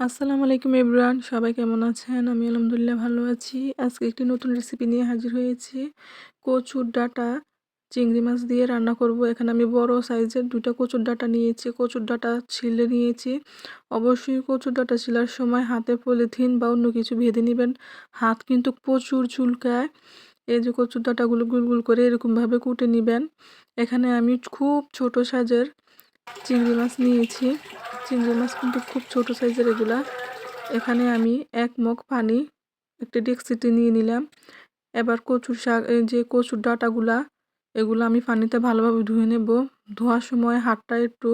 আসসালামু আলাইকুম এভরিওয়ান, সবাই কেমন আছেন? আমি আলহামদুলিল্লাহ ভালো আছি। আজকে একটি নতুন রেসিপি নিয়ে হাজির হয়েছি। কচুর ডাটা, চিংড়ি মাছ দিয়ে রান্না করব। এখানে আমি বড় সাইজের দুটো কচুর ডাটা নিয়েছি। কচুর ডাটা ছিলে নিয়েছি। অবশ্যই কচুর ডাটা ছিলার সময় হাতে পলিথিন বা অন্য কিছু বেঁধে নেবেন। হাত কিন্তু প্রচুর চুলকায়। এই যে কচুর ডাটাগুলো গুল গুল করে এরকমভাবে কুটে নেবেন। এখানে আমি খুব ছোট সাইজের চিংড়ি মাছ নিয়েছি। চিংড়ি মাছ কিন্তু খুব ছোট সাইজের এগুলা। এখানে আমি এক মগ পানি, একটি ডেক্সিতে নিয়ে নিলাম। এবার কচুর শাক যে কচুর ডাটাগুলা, এগুলো আমি পানিতে ভালোভাবে ধুয়ে নেব। ধোয়ার সময় হাতটা একটু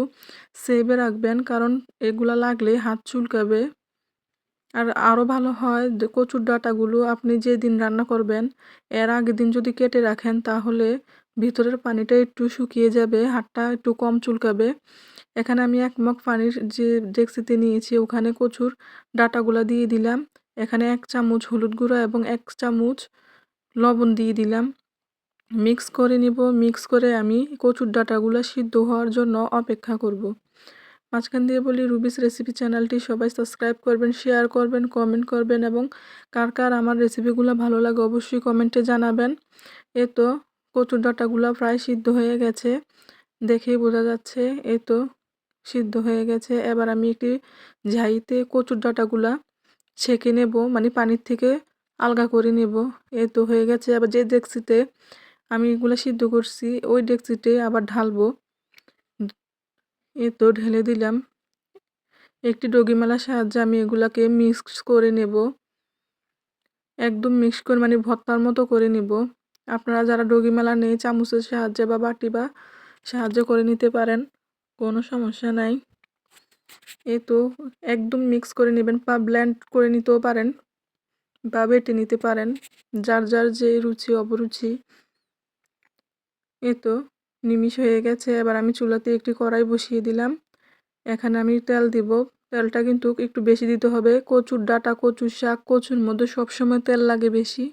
সেভে রাখবেন, কারণ এগুলা লাগলে হাত চুলকাবে। আর আরও ভালো হয় কচুর ডাটাগুলো আপনি যে দিন রান্না করবেন, এর আগের দিন যদি কেটে রাখেন, তাহলে ভিতরের পানিটা একটু শুকিয়ে যাবে, হাতটা একটু কম চুলকাবে। এখানে আমি এক মগ পানির যে ডেক্সিতে নিয়েছি, ওখানে কচুর ডাটাগুলা দিয়ে দিলাম। এখানে এক চামচ হলুদ গুঁড়া এবং এক চামচ লবণ দিয়ে দিলাম। মিক্স করে নিব, মিক্স করে আমি কচুর ডাটাগুলো সিদ্ধ হওয়ার জন্য অপেক্ষা করব। মাঝখান দিয়ে বলি রুবিস রেসিপি চ্যানেলটি সবাই সাবস্ক্রাইব করবেন, শেয়ার করবেন, কমেন্ট করবেন এবং কার কার আমার রেসিপিগুলো ভালো লাগে অবশ্যই কমেন্টে জানাবেন। এ তো কচুর ডাটাগুলো প্রায় সিদ্ধ হয়ে গেছে। দেখেই বোঝা যাচ্ছে এই তো সিদ্ধ হয়ে গেছে। এবার আমি একটি ঝাইতে কচুর ডাটাগুলা ছেঁকে নেব মানে পানির থেকে আলগা করে নেব। এই তো হয়ে গেছে। আবার যে ডেক্সিতে আমি এগুলো সিদ্ধ করছি, ওই ডেক্সিতে আবার ঢালবো। এই তো ঢেলে দিলাম। একটি ডগিমালার সাহায্যে আমি এগুলাকে মিক্স করে নেব। একদম মিক্স করে মানে ভর্তার মতো করে নিব। আপনারা যারা ডগিমালা নেই, চামচের সাহায্যে বা বাটি বা সাহায্য করে নিতে পারেন, কোনো সমস্যা নাই। এই তো একদম মিক্স করে নেবেন বা ব্ল্যান্ড করে নিতেও পারেন বা বেটে নিতে পারেন, যার যার যে রুচি, অপরুচি। এই তো নিমিষ হয়ে গেছে, এবার আমি চুলাতে একটি কড়াই বসিয়ে দিলাম। এখানে আমি তেল দিব, তেলটা কিন্তু একটু বেশি দিতে হবে। কচুর ডাটা, কচুর শাক, কচুর মধ্যে সবসময় তেল লাগে বেশি।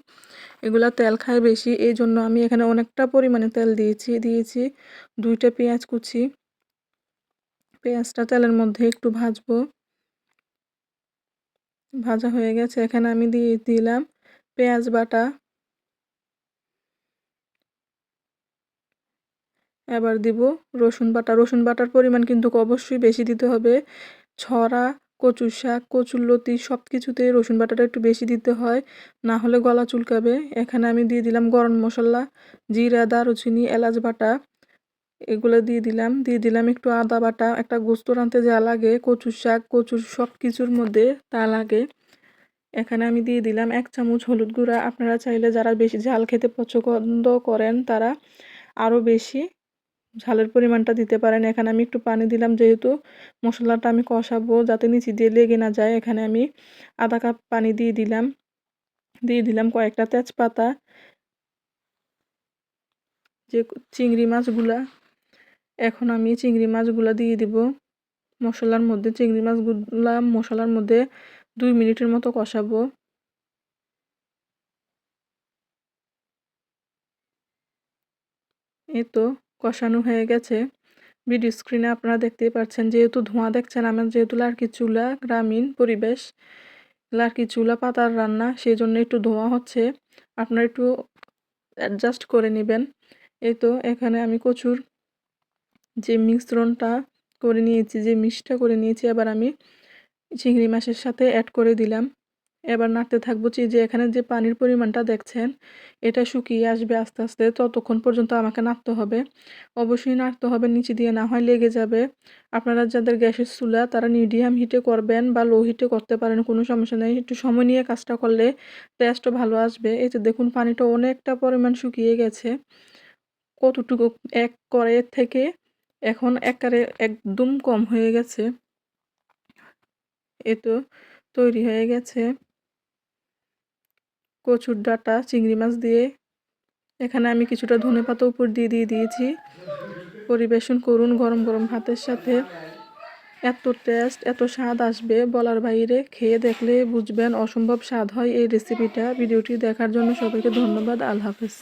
এগুলা তেল খায় বেশি। এই জন্য আমি এখানে অনেকটা পরিমাণে তেল দিয়েছি। দিয়েছি দুইটা পেঁয়াজ কুচি। পেঁয়াজটা তেলের মধ্যে একটু ভাজবো। ভাজা হয়ে গেছে। এখানে আমি দিয়ে দিলাম পেঁয়াজ বাটা। এবার দিব রসুন বাটা। রসুন বাটার পরিমাণ কিন্তু অবশ্যই বেশি দিতে হবে। ছড়া কচু শাক, কচুর লতি সব কিছুতে রসুন বাটাটা একটু বেশি দিতে হয়, না হলে গলা চুলকাবে। এখানে আমি দিয়ে দিলাম গরম মশলা, জিরা, দারুচিনি, এলাচ বাটা, এগুলো দিয়ে দিলাম। দিয়ে দিলাম একটু আদা বাটা, একটা গোস্ত রাঁধতে যা লাগে, কচুর শাক, কচুর সব কিছুর মধ্যে তা লাগে। এখানে আমি দিয়ে দিলাম এক চামচ হলুদ গুঁড়া। আপনারা চাইলে যারা বেশি ঝাল খেতে পছন্দ করেন তারা আরও বেশি ঝালের পরিমাণটা দিতে পারেন। এখানে আমি একটু পানি দিলাম যেহেতু। মশলাটা আমি কষাবো যাতে নিচে দিয়ে লেগে না যায়। এখানে আমি আধা কাপ পানি দিয়ে দিলাম। দিয়ে দিলাম কয়েকটা তেজপাতা। যে চিংড়ি মাছগুলা। এখন আমি চিংড়ি মাছগুলা দিয়ে দিব। মশলার মধ্যে চিংড়ি মাছগুলা মশলার মধ্যে দুই মিনিটের মতো কষাবো। এই তো। কষানো হয়ে গেছে। ভিডিও স্ক্রিনে আপনারা দেখতেই পাচ্ছেন যেহেতু ধোঁয়া দেখছেন, আমার যেহেতু লার্কি চুলা, গ্রামীণ পরিবেশ, লার্কি চুলা পাতার রান্না সেই জন্য একটু ধোঁয়া হচ্ছে। আপনারা একটু অ্যাডজাস্ট করে নেবেন। এই তো, এখানে আমি কচুর যে মিশ্রণটা করে নিয়েছি, যে মিক্সটা করে নিয়েছি আবার আমি চিংড়ি মাছের সাথে অ্যাড করে দিলাম। এবার নাড়তে থাকব যে এখানে যে পানির পরিমাণটা দেখছেন, এটা শুকিয়ে আসবে আস্তে আস্তে, ততক্ষণ পর্যন্ত আমাকে নাড়তে হবে। অবশ্যই নাড়তে হবে, নিচে দিয়ে না হয় লেগে যাবে। আপনারা যাদের গ্যাসের চুলা, তারা মিডিয়াম হিটে করবেন বা লো হিটে করতে পারেন, কোনো সমস্যা নেই। একটু সময় নিয়ে কাজটা করলে টেস্টও ভালো আসবে। যে দেখুন, পানিটা অনেকটা পরিমাণ শুকিয়ে গেছে। কতটুকু, এক করে থেকে এখন একারে একদম কম হয়ে গেছে। এ তো তৈরি হয়ে গেছে। কচুর ডাটা, চিংড়ি মাছ দিয়ে। এখানে আমি কিছুটা ধনে পাতা উপর দিয়ে দিয়ে দিয়েছি। পরিবেশন করুন গরম গরম ভাতের সাথে। এত টেস্ট এত স্বাদ আসবে বলার বাইরে। খেয়ে দেখলে বুঝবেন অসম্ভব স্বাদ হয় এই রেসিপিটা ভিডিওটি দেখার জন্য সবাইকে ধন্যবাদ। আল্লাহ হাফেজ।